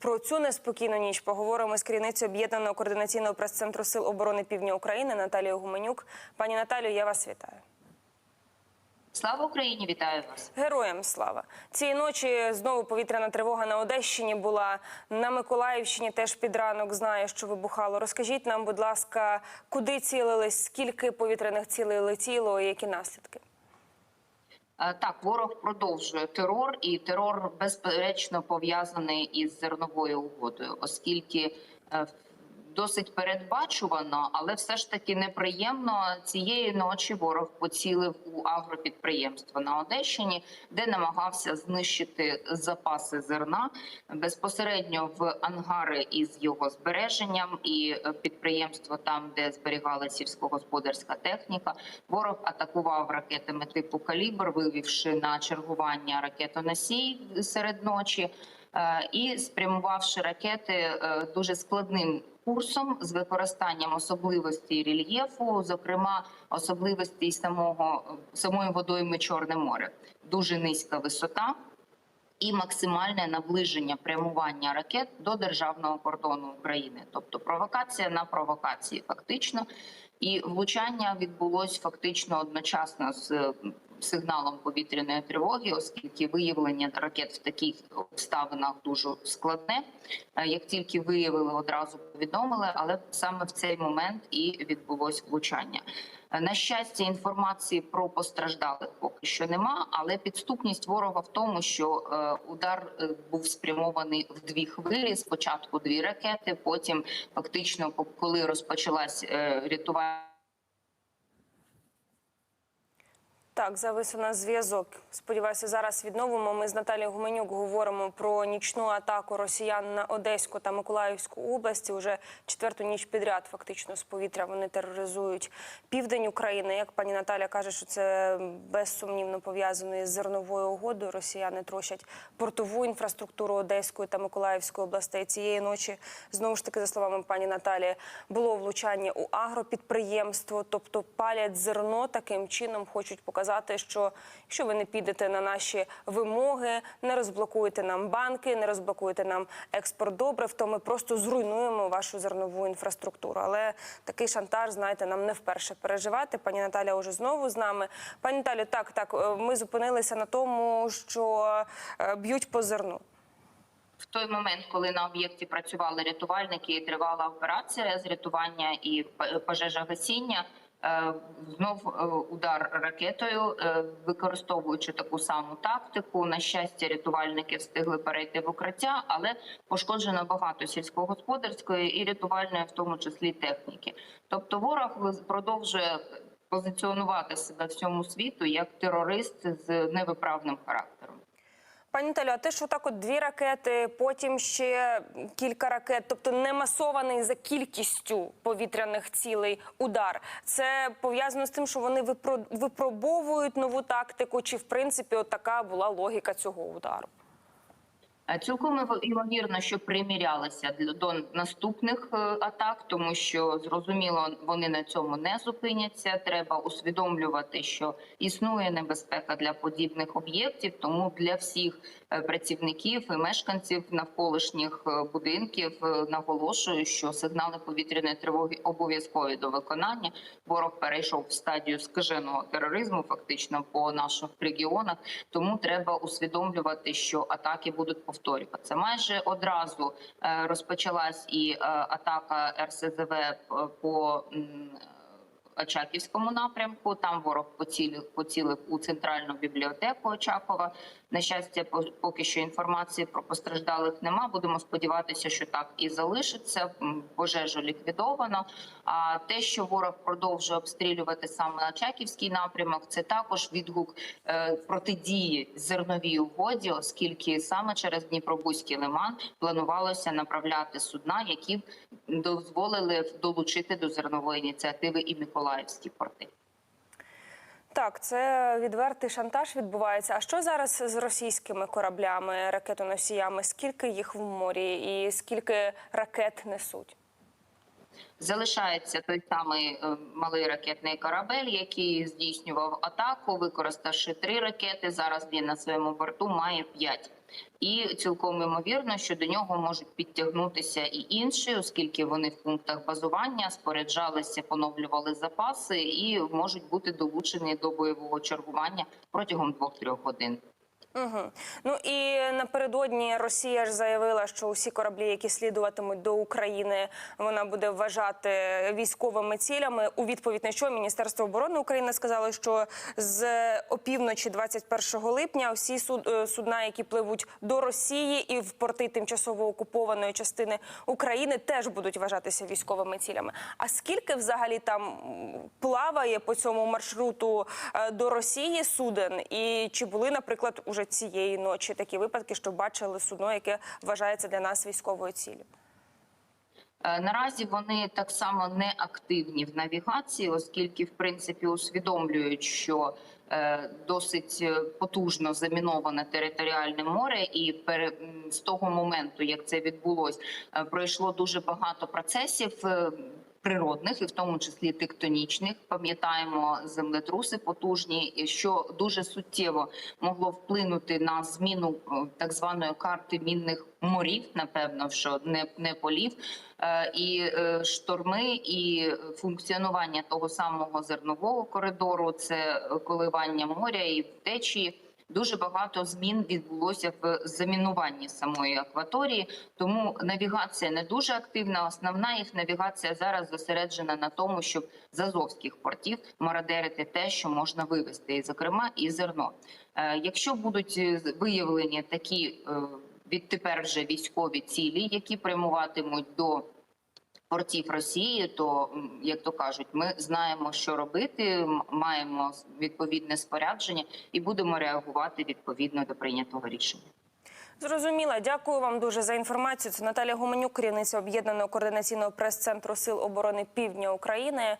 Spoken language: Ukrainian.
Про цю неспокійну ніч поговоримо з керівницею об'єднаного координаційного прес-центру Сил оборони Півдня України Наталією Гуменюк. Пані Наталію, я вас вітаю. Слава Україні! Вітаю вас. Героям слава цієї ночі. Знову повітряна тривога на Одещині була на Миколаївщині. Теж під ранок знаю, що вибухало. Розкажіть нам, будь ласка, куди цілились, скільки повітряних цілей летіло, і які наслідки? Е, Так, ворог продовжує терор, і терор безперечно пов'язаний із зерновою угодою, оскільки е, досить передбачувано, але все ж таки неприємно цієї ночі ворог поцілив у агропідприємство на Одещині, де намагався знищити запаси зерна безпосередньо в ангари із його збереженням і е, підприємство там, де зберігала сільськогосподарська техніка. Ворог атакував ракетами типу калібр, вивівши на чергування ракетоносій серед ночі. е, І спрямувавши ракети е, дуже складним курсом з використанням особливостей рельєфу, зокрема особливостей самого самої водойми Чорне море, дуже низька висота і максимальне наближення прямування ракет до державного кордону України, тобто провокація на провокації, фактично. І влучання відбулось фактично одночасно з сигналом повітряної тривоги, оскільки виявлення ракет в таких обставинах дуже складне. Е, Як тільки виявили, одразу повідомили, але саме в цей момент і відбулось влучання. Е, На щастя, інформації про постраждалих поки що нема, але підступність ворога в тому, що е, удар був спрямований в дві хвилі. Спочатку дві ракети, потім фактично, коли розпочалась рятувальна Так, завис у нас зв'язок. Сподіваюся, зараз відновимо. Ми з Наталією Гуменюк говоримо про нічну атаку росіян на Одеську та Миколаївську області. Уже четверту ніч підряд, фактично, з повітря вони тероризують південь України. Як пані Наталя каже, що це безсумнівно пов'язано із зерновою угодою. Росіяни трощать портову інфраструктуру Одеської та Миколаївської областей. Цієї ночі знову ж таки, за словами пані Наталі, було влучання у агропідприємство, тобто палять зерно таким чином, хочуть показати, що якщо ви не підете на наші вимоги, не розблокуєте нам банки, не розблокуєте нам експорт добрив, то ми просто зруйнуємо вашу зернову інфраструктуру. Але такий шантаж, знаєте, нам не вперше переживати. Пані Наталя уже знову з нами. Пані Наталю, так, так, е, ми зупинилися на тому, що е, б'ють по зерну. в той момент, коли на об'єкті працювали рятувальники, і тривала операція з рятування і п- пожежогасіння. Е, Знов е, удар ракетою, е, використовуючи таку саму тактику. На щастя, рятувальники встигли перейти в укриття, але пошкоджено багато сільськогосподарської і рятувальної, в тому числі техніки. Тобто, ворог продовжує позиціонувати себе всьому світу як терорист з невиправним характером. Пані Наталю, а те, що так от дві ракети, потім ще кілька ракет, тобто не масований за кількістю повітряних цілей удар, це пов'язано з тим, що вони випро- випробовують нову тактику, чи в принципі от така була логіка цього удару? Е, Цілком ймовірно, що примірялися до наступних е, атак, тому що зрозуміло, вони на цьому не зупиняться. Треба усвідомлювати, що існує небезпека для подібних об'єктів. Тому для всіх працівників і мешканців навколишніх е, будинків е, наголошую, що сигнали повітряної тривоги обов'язкові до виконання. Ворог перейшов в стадію скаженого тероризму, фактично по наших регіонах. Тому треба усвідомлювати, що атаки будуть повторюватися. Майже одразу е, розпочалась і е, атака РСЗВ по Очаківському напрямку. Там ворог поцілив, поцілив у центральну бібліотеку Очакова. На щастя, по- поки що інформації про постраждалих нема. Будемо сподіватися, що так і залишиться. Пожежу ліквідовано. А те, що ворог продовжує обстрілювати саме Очаківський напрямок, це також відгук е, протидії зерновій угоді, оскільки саме через Дніпробузький лиман планувалося направляти судна, які дозволили долучити до зернової ініціативи і Миколаївські порти. Так, це відвертий шантаж відбувається. А що зараз з російськими кораблями, ракетоносіями? Скільки їх в морі і скільки ракет несуть? Залишається той самий е, малий ракетний корабель, який здійснював атаку, використавши три ракети. Зараз він на своєму борту має п'ять. І цілком ймовірно, що до нього можуть підтягнутися і інші, оскільки вони в пунктах базування споряджалися, поновлювали запаси і можуть бути долучені до бойового чергування протягом 2-3 годин. Угу. Ну і напередодні Росія ж заявила, що усі кораблі, які слідуватимуть до України, вона буде вважати військовими цілями. У відповідь на що Міністерство оборони України сказало, що з опівночі 21 липня всі суд, е, судна, які пливуть до Росії і в порти тимчасово окупованої частини України, теж будуть вважатися військовими цілями. А скільки взагалі там плаває по цьому маршруту е, до Росії суден? І чи були, наприклад, уже цієї ночі такі випадки, що бачили судно, яке вважається для нас військовою ціллю? Е, Наразі вони так само не активні в навігації, оскільки в принципі усвідомлюють, що е, досить е, потужно заміноване територіальне море, і з того моменту, як це відбулось, пройшло дуже багато процесів. Природних і в тому числі тектонічних, пам'ятаємо землетруси потужні, що дуже суттєво могло вплинути на зміну е, так званої карти мінних морів. Напевно, що не, не полів, Е, і е, шторми, і функціонування того самого зернового коридору, це коливання моря і течії. Дуже багато змін відбулося в замінуванні самої акваторії, тому навігація не дуже активна. Основна їх навігація зараз зосереджена на тому, щоб з азовських портів мародерити те, що можна вивезти, і зокрема і зерно. Е, Якщо будуть е, виявлені такі е, відтепер вже військові цілі, які прямуватимуть до портів Росії, то як то кажуть, ми знаємо, що робити, маємо відповідне спорядження і будемо реагувати відповідно до прийнятого рішення. Зрозуміла. Дякую вам дуже за інформацію. Це Наталя Гуменюк, керівниця об'єднаного координаційного прес-центру Сил оборони Півдня України.